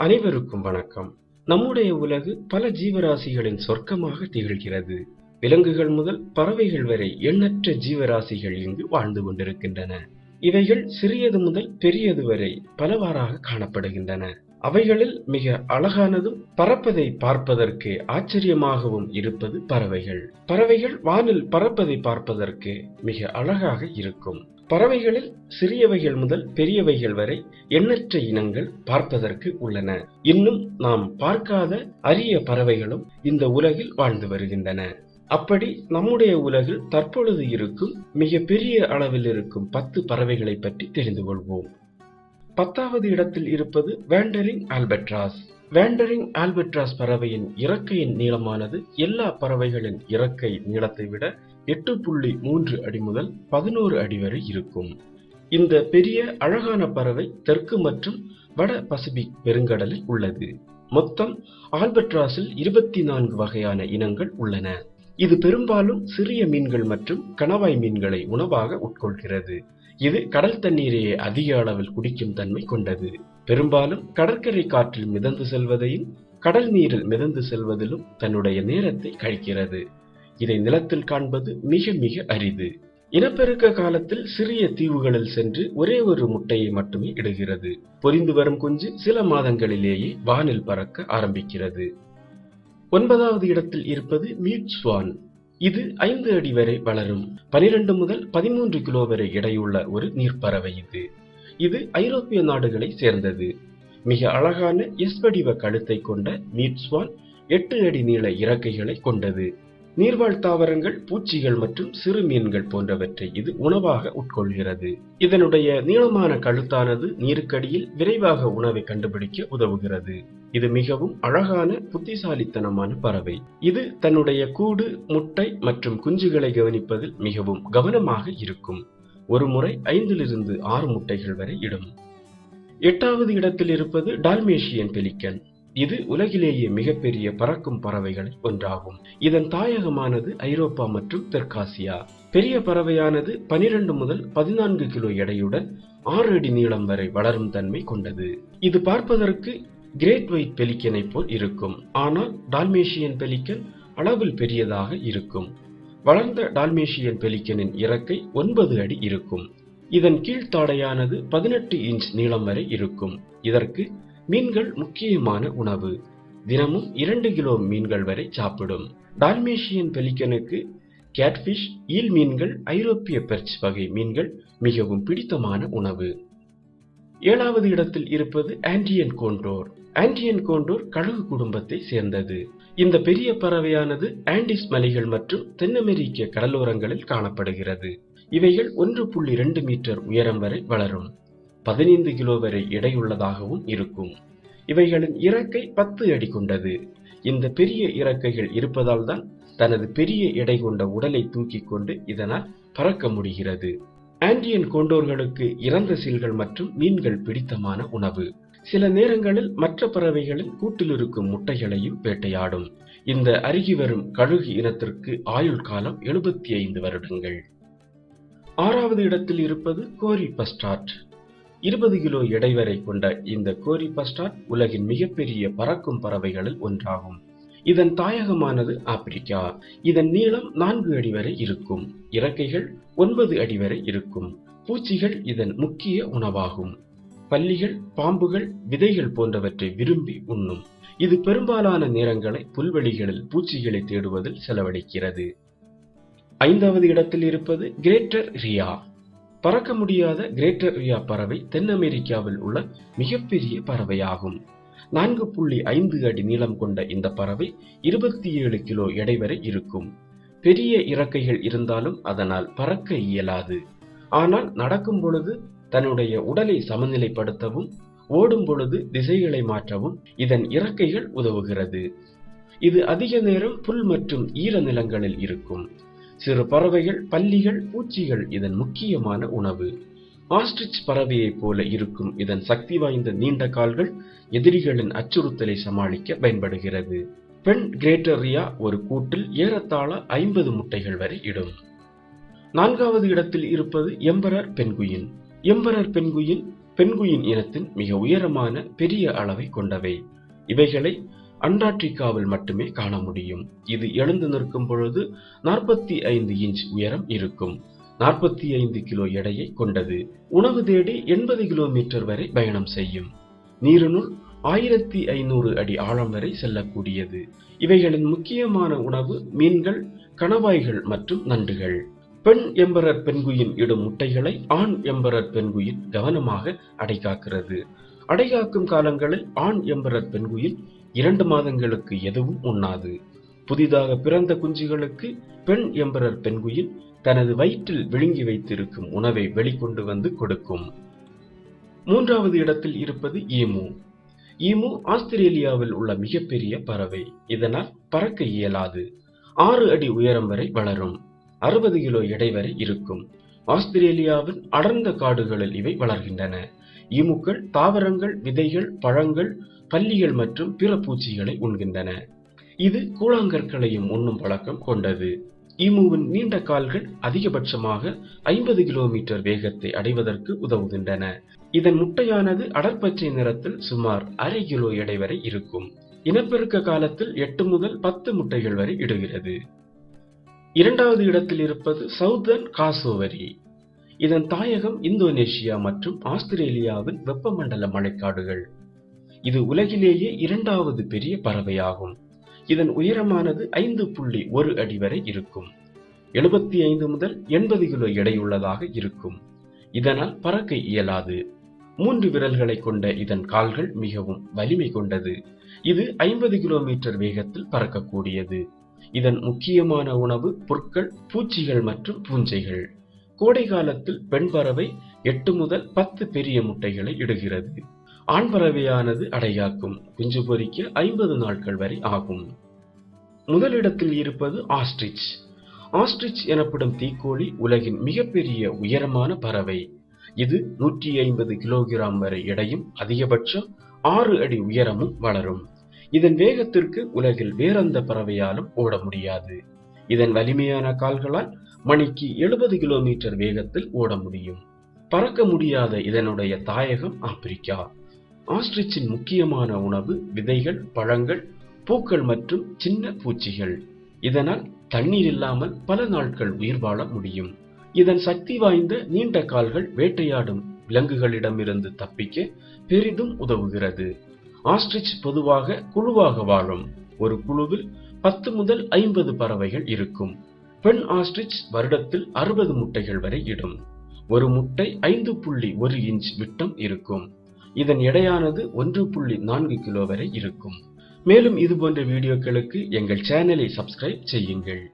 அனைவருக்கும் வணக்கம். நம்முடைய உலகு பல ஜீவராசிகளின் சொர்க்கமாக திகழ்கிறது. விலங்குகள் முதல் பறவைகள் வரை எண்ணற்ற ஜீவராசிகள் இங்கு வாழ்ந்து கொண்டிருக்கின்றன. இவைகள் சிறியது முதல் பெரியது வரை பலவாறாக காணப்படுகின்றன. அவைகளில் மிக அழகானதும் பறப்பதை பார்ப்பதற்கு ஆச்சரியமாகவும் இருப்பது பறவைகள். பறவைகள் வானில் பறப்பதை பார்ப்பதற்கு மிக அழகாக இருக்கும். பறவைகளில் சிறியவைகள் முதல் பெரியவைகள் வரை எண்ணற்ற இனங்கள் பார்ப்பதற்கு உள்ளன. இன்னும் நாம் பார்க்காத அரிய பறவைகளும் இந்த உலகில் வாழ்ந்து வருகின்றன. அப்படி நம்முடைய உலகில் தற்பொழுது இருக்கும் மிக பெரிய அளவில் இருக்கும் பத்து பறவைகளை பற்றி தெரிந்து கொள்வோம். பத்தாவது இடத்தில் இருப்பது வேண்டரிங் ஆல்பட்ராஸ். வேண்டரிங் ஆல்பட்ராஸ் பறவையின் இறக்கையின் நீளமானது எல்லா பறவைகளின் இறக்கை நீளத்தை விட எட்டு புள்ளி மூன்று அடி முதல் பதினோரு அடி வரை இருக்கும். இந்த பெரிய அழகான பறவை தெற்கு மற்றும் வட பசிபிக் பெருங்கடலில் உள்ளது. மொத்தம் ஆல்பட்ராஸில் இருபத்தி நான்கு வகையான இனங்கள் உள்ளன. இது பெரும்பாலும் சிறிய மீன்கள் மற்றும் கணவாய் மீன்களை உணவாக உட்கொள்கிறது. இது கடல் தண்ணீரையே அதிக அளவில் குடிக்கும் தன்மை கொண்டது. பெரும்பாலும் கடற்கரை காற்றில் மிதந்து செல்வதையும் கடல் நீரில் மிதந்து செல்வதிலும் தன்னுடைய நேரத்தை கழிக்கிறது. இதை நிலத்தில் காண்பது மிக மிக அரிது. இனப்பெருக்க காலத்தில் சிறிய தீவுகளில் சென்று ஒரே ஒரு முட்டையை மட்டுமே இடுகிறது. பொரிந்து வரும் குஞ்சு சில மாதங்களிலேயே வானில் பறக்க ஆரம்பிக்கிறது. ஒன்பதாவது இடத்தில் இருப்பது மீட் ஸ்வான். இது ஐந்து அடி வரை வளரும். பனிரெண்டு முதல் பதிமூன்று கிலோ வரை எடையுள்ள ஒரு நீர்ப்பறவை இது. இது ஐரோப்பிய நாடுகளை சேர்ந்தது. மிக அழகான எஸ் வடிவ கழுத்தை கொண்ட மீட்ஸ்வான் எட்டு அடி நீள இறக்கைகளை கொண்டது. நீர்வாழ் தாவரங்கள் பூச்சிகள் மற்றும் சிறு மீன்கள் போன்றவற்றை இது உணவாக உட்கொள்கிறது. இதனுடைய நீளமான கழுத்தானது நீருக்கடியில் விரைவாக உணவை கண்டுபிடிக்க உதவுகிறது. இது மிகவும் அழகான புத்திசாலித்தனமான பறவை. இது தன்னுடைய கூடு முட்டை மற்றும் குஞ்சுகளை கவனிப்பதில் மிகவும் கவனமாக இருக்கும். ஒரு முறை ஐந்திலிருந்து ஆறு முட்டைகள் வரை இடும். எட்டாவது இடத்தில் இருப்பது டால்மேஷியன் பெலிக்கன். இது உலகிலேயே மிகப்பெரிய பறக்கும் பறவைகளில் ஒன்றாகும். இதன் தாயகமானது ஐரோப்பா மற்றும் தெற்காசியா. பெரிய பறவையானது பனிரெண்டு முதல் பதினான்கு கிலோ எடையுடன் ஆறு அடி நீளம் வரை வளரும் தன்மை கொண்டது. இது பார்ப்பதற்கு கிரேட் ஒயிட் பெலிக்கனை போல் இருக்கும். ஆனால் டால்மேஷியன் பெலிக்கன் அளவில் பெரியதாக இருக்கும். வளர்ந்த டால்மேஷியன் பெலிக்கனின் இறக்கை ஒன்பது அடி இருக்கும். இதன் கீழ்த்தாடையானது பதினெட்டு இன்ச் நீளம் வரை இருக்கும். இதற்கு மீன்கள் முக்கியமான உணவு. தினமும் இரண்டு கிலோ மீன்கள் வரை சாப்பிடும். டால்மேஷியன் பெலிக்கனுக்கு கேட்ஃபிஷ் ஈல் மீன்கள் ஐரோப்பிய பெர்ச் வகை மீன்கள் மிகவும் பிடித்தமான உணவு. ஏழாவது இடத்தில் இருப்பது ஆன்டியன் கோண்டோர். ஆன்டியன் கோண்டோர் கழுகு குடும்பத்தை சேர்ந்தது. இந்த பெரிய பறவையானது ஆண்டிஸ் மலைகள் மற்றும் தென் அமெரிக்க கடலோரங்களில் காணப்படுகிறது. இவைகள் ஒன்று புள்ளி ரெண்டு மீட்டர் உயரம் வரை வளரும். பதினைந்து கிலோ வரை எடையுள்ளதாகவும் இருக்கும். இவைகளின் இறக்கை பத்து அடி கொண்டது. இந்த பெரிய இறக்கைகள் இருப்பதால் தான் தனது பெரிய எடை கொண்ட உடலை தூக்கி கொண்டு இதனால் பறக்க முடிகிறது. ஆண்டியன் கோண்டோர்களுக்கு இறந்த சீல்கள் மற்றும் மீன்கள் பிடித்தமான உணவு. சில நேரங்களில் மற்ற பறவைகளின் கூட்டில் இருக்கும் முட்டைகளையும் வேட்டையாடும். இந்த அருகி வரும் கழுகு இனத்திற்கு ஆயுள் காலம் எழுபத்தி ஐந்து வருடங்கள். ஆறாவது இடத்தில் இருப்பது கோரி பஸ்டாட் இருபது கிலோ எடை வரை கொண்ட இந்த கோரி பஸ்டாட் உலகின் மிகப்பெரிய பறக்கும் பறவைகளில் ஒன்றாகும். இதன் தாயகமானது ஆப்பிரிக்கா. இதன் நீளம் நான்கு அடி வரை இருக்கும். இறக்கைகள் ஒன்பது அடி வரை இருக்கும். பூச்சிகள் இதன் முக்கிய உணவாகும். பல்லிகள் பாம்புகள் விதைகள் போன்றவற்றை விரும்பி உண்ணும். இது பெரும்பாலான நேரங்களை புல்வெளிகளில் பூச்சிகளை தேடுவதில் செலவழிக்கிறது. ஐந்தாவது இடத்தில் இருப்பது கிரேட்டர் ரியா. பறக்க முடியாத கிரேட்டர் ரியா பறவை தென் அமெரிக்காவில் உள்ள மிகப்பெரிய பறவையாகும். நான்கு புள்ளி ஐந்து அடி நீளம் கொண்ட இந்த பறவை இருபத்தி ஏழு கிலோ எடை வரை இருக்கும். பெரிய இறக்கைகள் இருந்தாலும் அதனால் பறக்க இயலாது. ஆனால் நடக்கும் பொழுது தன்னுடைய உடலை சமநிலைப்படுத்தவும் ஓடும் பொழுது திசைகளை மாற்றவும் இதன் இறக்கைகள் உதவுகிறது. இது அதிக நேரம் புல் மற்றும் ஈர நிலங்களில் இருக்கும். சிறு பறவைகள் பல்லிகள் பூச்சிகள் இதன் முக்கியமான உணவு. ஆஸ்ட்ரிச் பறவையைப் போல இருக்கும் இதன் சக்தி வாய்ந்த நீண்ட கால்கள் எதிரிகளின் அச்சுறுத்தலை சமாளிக்க பயன்படுகிறது. பெண் கிரேட்டரியா ஒரு கூட்டில் ஏறத்தாழ ஐம்பது முட்டைகள் வரை இடும். நான்காவது இடத்தில் இருப்பது emperor penguin emperor penguin penguin இனத்தின் மிக உயரமான பெரிய அளவை கொண்டவை. இவைகளை அண்டார்டிகாவில் மட்டுமே காண முடியும். இது எழுந்து நிற்கும் பொழுது நாற்பத்தி ஐந்து இன்ச் உயரம் இருக்கும். நாற்பத்தி ஐந்து கிலோ எடையை கொண்டது. உணவு தேடி எண்பது கிலோமீட்டர் வரை பயணம் செய்யும். நீரினுள் ஆயிரத்தி ஐநூறு அடி ஆழம் வரை செல்லக்கூடியது. இவைகளின் முக்கியமான உணவு மீன்கள் கணவாய்கள் மற்றும் நண்டுகள். பெண் எம்பரர் பெண்குயின் இடும் முட்டைகளை ஆண் எம்பரர் பெண்குயின் கவனமாக அடைகாக்கிறது அடைகாக்கும் காலங்களில் ஆண் எம்பரர் பெண்குயில் இரண்டு மாதங்களுக்கு எதுவும் உண்ணாது. புதிதாக பிறந்த குஞ்சுகளுக்கு பெண் எம்பரர் பெண்குயில் தனது வயிற்றில் விழுங்கி வைத்திருக்கும் உணவை வெளிக்கொண்டு வந்து கொடுக்கும். மூன்றாவது இடத்தில் இருப்பது ஈமு. ஈமு ஆஸ்திரேலியாவில் உள்ள மிகப்பெரிய பறவை. இதனால் பறக்க இயலாது. ஆறு அடி உயரம் வரை வளரும். அறுபது கிலோ எடை வரை இருக்கும். ஆஸ்திரேலியாவின் அடர்ந்த காடுகளில் இவை வளர்கின்றன. ஈமுக்கள் தாவரங்கள் விதைகள் பழங்கள் பல்லிகள் மற்றும் பிற பூச்சிகளை உண்கின்றன. இது கூழாங்கற்களையும் உண்ணும் பழக்கம் கொண்டது. ஈமுவின் நீண்ட கால்கள் அதிகபட்சமாக ஐம்பது கிலோமீட்டர் வேகத்தை அடைவதற்கு உதவுகின்றன. இதன் முட்டையானது அடர்பச்சை நிறத்தில் சுமார் அரை கிலோ எடை வரை இருக்கும். இனப்பெருக்க காலத்தில் எட்டு முதல் பத்து முட்டைகள் வரை இடுகிறது. இரண்டாவது இடத்தில் இருப்பது சவுதர்ன் காசோவரி. இதன் தாயகம் இந்தோனேஷியா மற்றும் ஆஸ்திரேலியாவின் வெப்பமண்டல மழைக்காடுகள். இது உலகிலேயே இரண்டாவது பெரிய பறவையாகும். இதன் உயரமானது ஐந்து புள்ளி ஒரு அடி வரை இருக்கும். எழுபத்தி ஐந்து முதல் எண்பது கிலோ எடையுள்ளதாக இருக்கும். இதனால் பறக்க இயலாது. மூன்று விரல்களை கொண்ட இதன் கால்கள் மிகவும் வலிமை கொண்டது. இது ஐம்பது கிலோமீட்டர் வேகத்தில் பறக்கக்கூடியது. இதன் முக்கியமான உணவு புற்கள் பூச்சிகள் மற்றும் பூஞ்சைகள். கோடை காலத்தில் பெண் பறவை எட்டு முதல் பத்து பெரிய முட்டைகளை இடுகிறது. ஆண் பறவையானது அடையாக்கும். குஞ்சு பொறிக்க ஐம்பது நாட்கள் வரை ஆகும். முதலிடத்தில் இருப்பது ஆஸ்ட்ரிச். ஆஸ்ட்ரிச் எனப்படும் தீக்கோழி உலகின் மிகப்பெரிய உயரமான பறவை. இது நூற்றி ஐம்பது கிலோகிராம் வரை எடையும் அதிகபட்சம் ஆறு அடி உயரமும் வளரும். இதன் வேகத்திற்கு உலகில் வேறெந்த பறவையாலும் ஓட முடியாது. இதன் வலிமையான கால்களால் மணிக்கு எழுபது கிலோமீட்டர் வேகத்தில் ஓட முடியும். பறக்க முடியாத இதனுடைய தாயகம் ஆப்பிரிக்கா. ஆஸ்ட்ரிச்சின் முக்கியமான உணவு விதைகள் பழங்கள் பூக்கள் மற்றும் சின்ன பூச்சிகள். இதனால் தண்ணீர் இல்லாமல் பல நாட்கள் உயிர் வாழ முடியும். இதன் சக்தி வாய்ந்த நீண்ட கால்கள் வேட்டையாடும் விலங்குகளிடமிருந்து தப்பிக்க பெரிதும் உதவுகிறது. ஆஸ்ட்ரிச் பொதுவாக குழுவாக வாழும். ஒரு குழுவில் பத்து முதல் ஐம்பது பறவைகள் இருக்கும். பெண் ஆஸ்ட்ரிச் வருடத்தில் அறுபது முட்டைகள் வரை இடும். ஒரு முட்டை ஐந்து புள்ளி ஒரு இன்ச் விட்டம் இருக்கும். இதன் எடையானது ஒன்று புள்ளி நான்கு கிலோ வரை இருக்கும். மேலும் இது போன்ற வீடியோக்களுக்கு எங்கள் சேனலை சப்ஸ்கிரைப் செய்யுங்கள்.